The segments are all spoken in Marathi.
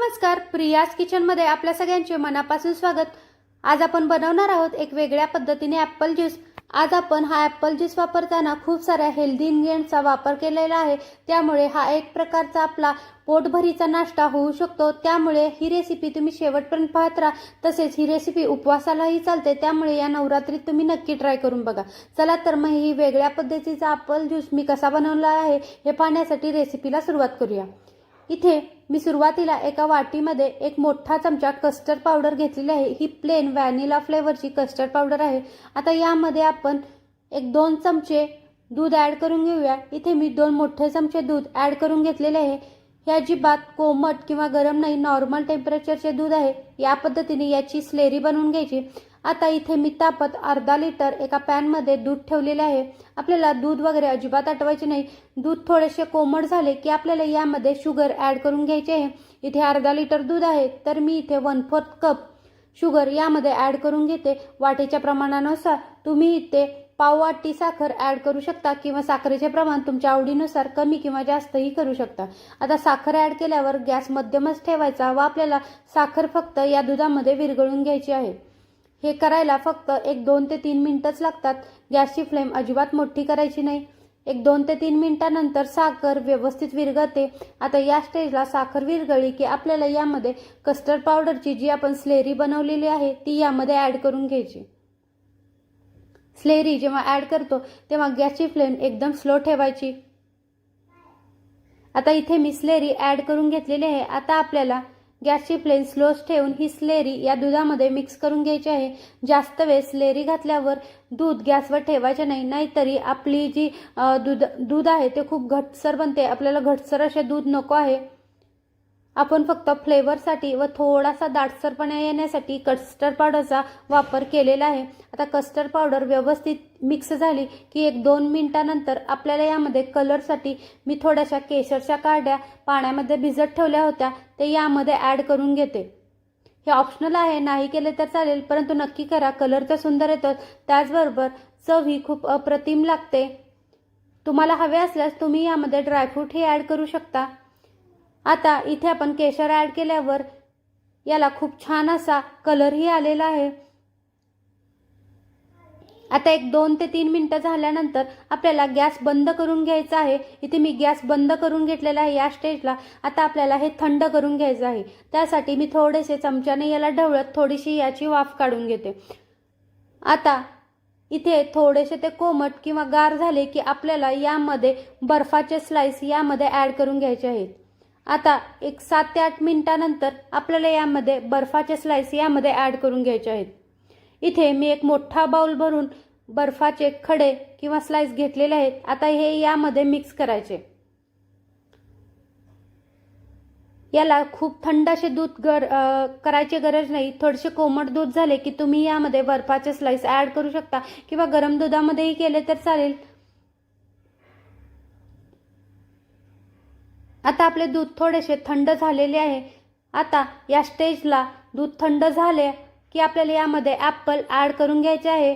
नमस्कार प्रियाज किचनमध्ये आपल्या सगळ्यांचे मनापासून स्वागत. आज आपण बनवणार आहोत एक वेगळ्या पद्धतीने ॲपल ज्यूस आज आपण हा ॲपल ज्यूस वापरताना खूप साऱ्या हेल्दी इन्ग्रेडियंटचा वापर केलेला आहे. त्यामुळे हा एक प्रकारचा आपला पोटभरीचा नाश्ता होऊ शकतो. त्यामुळे ही रेसिपी तुम्ही शेवटपर्यंत पाहत राहा. तसेच ही रेसिपी उपवासालाही चालते. त्यामुळे या नवरात्रीत तुम्ही नक्की ट्राय करून बघा. चला तर मग ही वेगळ्या पद्धतीचा ॲपल ज्यूस मी कसा बनवला आहे हे पाहण्यासाठी रेसिपीला सुरुवात करूया. इथे मी सुरुवातीला एका वाटीमध्ये एक मोठा चमचा कस्टर्ड पावडर घेतलेली आहे. ही प्लेन व्हॅनिला फ्लेवरची कस्टर्ड पावडर आहे. आता यामध्ये आपण एक दोन चमचे दूध ॲड करून घेऊया. इथे मी दोन मोठे चमचे दूध ॲड करून घेतलेले आहे. हे अजिबात कोमट किंवा गरम नाही नॉर्मल टेम्परेचरचे दूध आहे. या पद्धतीने याची स्लेरी बनवून घ्यायची. आता इथे मी तापत अर्धा लिटर एका पॅनमध्ये दूध ठेवलेले आहे. आपल्याला दूध वगैरे अजिबात आटवायचे नाही. दूध थोडेसे कोमट झाले की आपल्याला यामध्ये शुगर ॲड करून घ्यायचे आहे. इथे अर्धा लिटर दूध आहे तर मी इथे वन फोर्थ कप शुगर यामध्ये ॲड करून घेते. वाटेच्या प्रमाणानुसार तुम्ही इथे पाव वाटी साखर ॲड करू शकता किंवा साखरेचे प्रमाण तुमच्या आवडीनुसार कमी किंवा जास्तही करू शकता. आता साखर ॲड केल्यावर गॅस मध्यमच ठेवायचा व आपल्याला साखर फक्त या दुधामध्ये विरघळून घ्यायची आहे. हे करायला फक्त एक दोन ते तीन मिनिटच लागतात. गॅसची फ्लेम अजिबात मोठी करायची नाही. एक दोन ते तीन मिनिटानंतर साखर व्यवस्थित विरघळते. आता या स्टेजला साखर विरगळली की आपल्याला यामध्ये कस्टर्ड पावडरची जी आपण स्लेरी बनवलेली आहे ती यामध्ये ॲड करून घ्यायची. स्लेरी जेव्हा ॲड करतो तेव्हा गॅसची फ्लेम एकदम स्लो ठेवायची. आता इथे मी स्लेरी ॲड करून घेतलेली आहे. आता आपल्याला गॅसची फ्लेम स्लोच ठेवून ही स्लेरी या दुधामध्ये मिक्स करून घ्यायची आहे. जास्त वेळ स्लेरी घातल्यावर दूध गॅसवर ठेवायचे नाही. नाहीतरी आपली जी दूध दूध आहे ते खूप घटसर बनते. आपल्याला घटसर असे दूध नको आहे. आपण फक्त फ्लेवरसाठी व थोडासा दाटसरपणा येण्यासाठी कस्टर्ड पावडरचा वापर केलेला आहे. आता कस्टर्ड पावडर व्यवस्थित मिक्स झाली की एक दोन मिनिटानंतर आपल्याला यामध्ये कलरसाठी मी थोड्याशा केशरच्या काड्या पाण्यामध्ये भिजत ठेवल्या होत्या. ते यामध्ये ॲड करून घेते. हे ऑप्शनल आहे नाही केले तर चालेल परंतु नक्की करा. कलर तर सुंदर येतो त्याचबरोबर चव ही खूप अप्रतिम लागते. तुम्हाला हवे असल्यास तुम्ही यामध्ये ड्रायफ्रूटही ॲड करू शकता. आता इथे आपण केशर ॲड केल्यावर याला खूप छान असा कलरही आलेला आहे. आता एक दोन ते तीन मिनटं झाल्यानंतर आपल्याला गॅस बंद करून घ्यायचा आहे. इथे मी गॅस बंद करून घेतलेला आहे या स्टेजला आता आपल्याला हे थंड करून घ्यायचं आहे. त्यासाठी मी थोडेसे चमच्याने याला ढवळत थोडीशी याची वाफ काढून घेते. आता इथे थोडेसे ते कोमट किंवा गार झाले की आपल्याला यामध्ये बर्फाचे स्लाइस यामध्ये ॲड करून घ्यायचे आहेत. आता एक सात ते आठ मिनिटानंतर आपल्याला यामध्ये बर्फाचे स्लाइस यामध्ये ॲड करून घ्यायचे आहेत. इथे मी एक मोठा बाउल भरून बर्फाचे खडे किंवा स्लाइस घेतलेले आहेत. आता हे यामध्ये मिक्स करायचे. याला खूप थंड असे दूध गर करायची गरज नाही. थोडेसे कोमट दूध झाले की तुम्ही यामध्ये बर्फाचे स्लाइस ॲड करू शकता. किंवा गरम दुधामध्येही केले तर चालेल. आता आपले दूध थोडेसे थंड झालेले आहे. आता या स्टेजला दूध थंड झाले की आपल्याला यामध्ये ॲपल ॲड करून घ्यायचे आहे.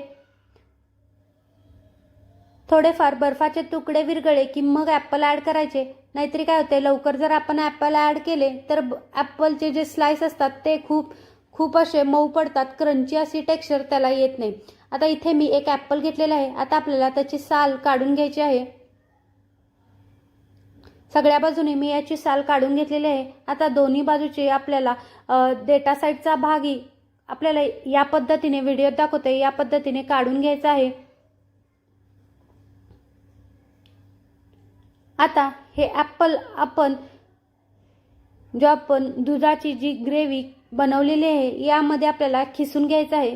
थोडेफार बर्फाचे तुकडे विरगळे की मग ॲपल ॲड करायचे. नाहीतरी काय होते लवकर जर आपण ॲपल ॲड केले तर ॲपलचे जे स्लाइस असतात ते खूप खूप असे मऊ पडतात क्रंची अशी टेक्स्चर त्याला येत नाही. आता इथे मी एक ॲपल घेतलेला आहे. आता आपल्याला त्याची साल काढून घ्यायची आहे. सगळ्या बाजूने मी याची साल काढून घेतलेली आहे. आता दोन्ही बाजूचे आपल्याला डेटा साईडचा भागही आपल्याला या पद्धतीने व्हिडिओ दाखवते या पद्धतीने काढून घ्यायचा आहे. आता हे ॲपल आपण जो आपण दुधाची जी ग्रेव्ही बनवलेली आहे यामध्ये आपल्याला खिसून घ्यायचं आहे.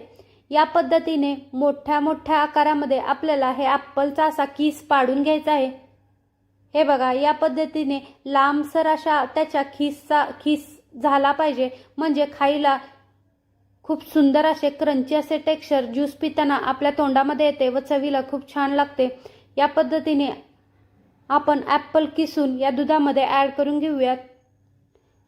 या पद्धतीने मोठ्या मोठ्या आकारामध्ये आपल्याला हे ॲपलचा असा किस पाडून घ्यायचा आहे. हे बघा या पद्धतीने लांबसर अशा त्याच्या खिसचा खिस झाला पाहिजे. म्हणजे खायला खूप सुंदर असे क्रंची असे टेक्स्चर ज्यूस पिताना आपल्या तोंडामध्ये येते व चवीला खूप छान लागते. या पद्धतीने आपण ॲपल किसून या दुधामध्ये ॲड करून घेऊयात.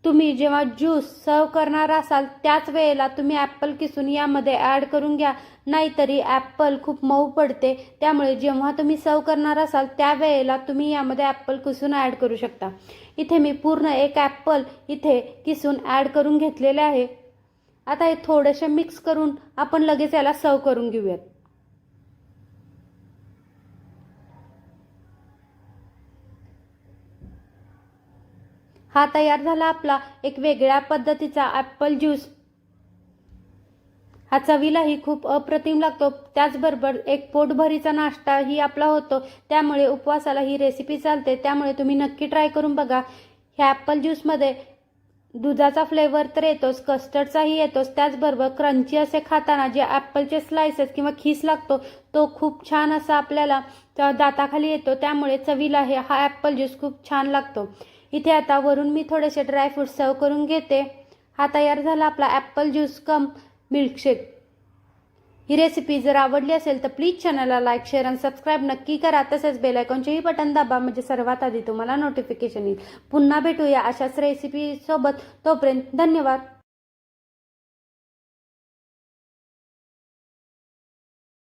तुम्ही जेव्हा ज्यूस सर्व करणार असाल त्याच वेळेला तुम्ही ॲपल किसून यामध्ये ॲड करून घ्या. नाहीतरी ॲपल खूप मऊ पडते. त्यामुळे जेव्हा तुम्ही सर्व करणार असाल त्यावेळेला तुम्ही यामध्ये ॲपल किसून ॲड करू शकता. इथे मी पूर्ण एक ॲपल इथे किसून ॲड करून घेतलेले आहे. आता हे थोडेसे मिक्स करून आपण लगेच याला सर्व करून घेऊयात. हा तयार झाला आपला एक वेगळ्या पद्धतीचा ॲपल ज्यूस हा चवीलाही खूप अप्रतिम लागतो. त्याचबरोबर एक पोटभरीचा नाश्ताही आपला होतो. त्यामुळे उपवासाला ही रेसिपी चालते. त्यामुळे तुम्ही नक्की ट्राय करून बघा. ह्या ॲपल ज्यूसमध्ये दुधाचा फ्लेवर तर येतोच कस्टर्डचाही येतोच. त्याचबरोबर क्रंची असे खाताना जे ॲपलचे स्लायसेस किंवा खीस लागतो तो खूप छान असा आपल्याला दाताखाली येतो. त्यामुळे चवीला हे हा ॲपल ज्यूस खूप छान लागतो. इथे आता वरून मी थोडेसे ड्रायफ्रूट सर्व करून घेते. हा तयार झाला आपला ॲपल ज्यूस कम मिल्कशेक ही रेसिपी जर आवडली असेल तर प्लीज चॅनलला लाईक शेअर आणि सबस्क्राईब नक्की करा. तसेच बेलायकॉनचेही बटन दाबा म्हणजे सर्वात आधी तुम्हाला नोटिफिकेशन येईल. पुन्हा भेटूया अशाच रेसिपीसोबत तोपर्यंत धन्यवाद.